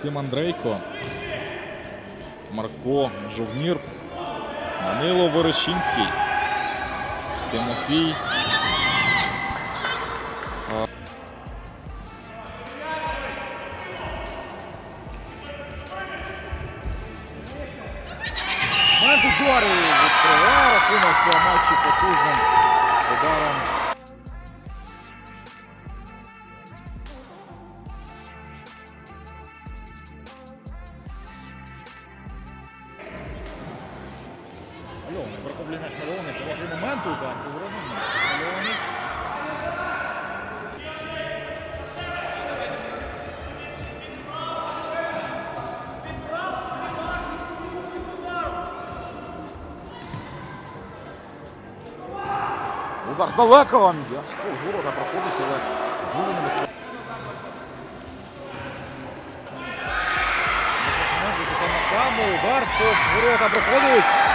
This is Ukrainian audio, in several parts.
Максим Андрейко. Марко Жовнір. Данило Верещинський. Тимофій. Момент ударів відкриває рахунок цього матчі потужним Мальований, перехоплює м'яч мальований, хороший момент удар. Поворотом мальований. Удар з далекого м'яч. Ворота проходить, але дуже небезпечно. Безпечненко це на саме удар повз ворота проходить.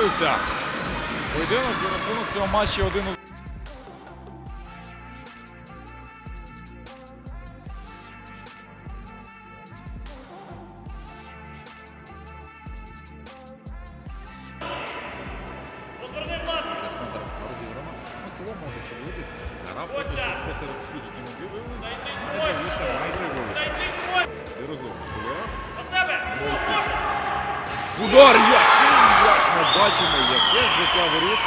От. Поєдинок і рахунок цього матчі 1 Зараз центр розіграно. Ну, в цілому, гра посеред всіх, які ми. І розумно, Удар м'яч ми бачимо, яке життя воріт.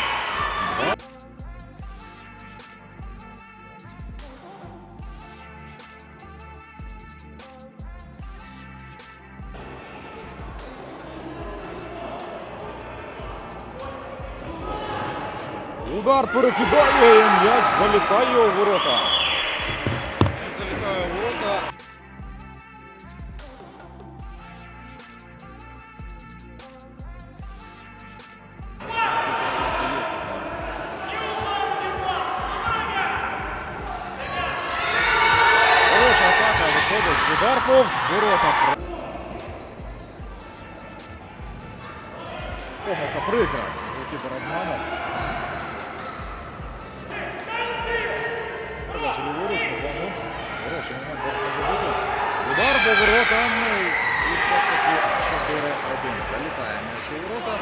Удар перекидає, м'яч залітає у ворота. Виходить. Удар повз ворота. Помилка прикра. Голкіпер обманув. Передача ліворуч, Павлану. Хороший момент зараз може бути. Удар по воротам. І все ж таки 4-1. Залітає м'яч у ворота.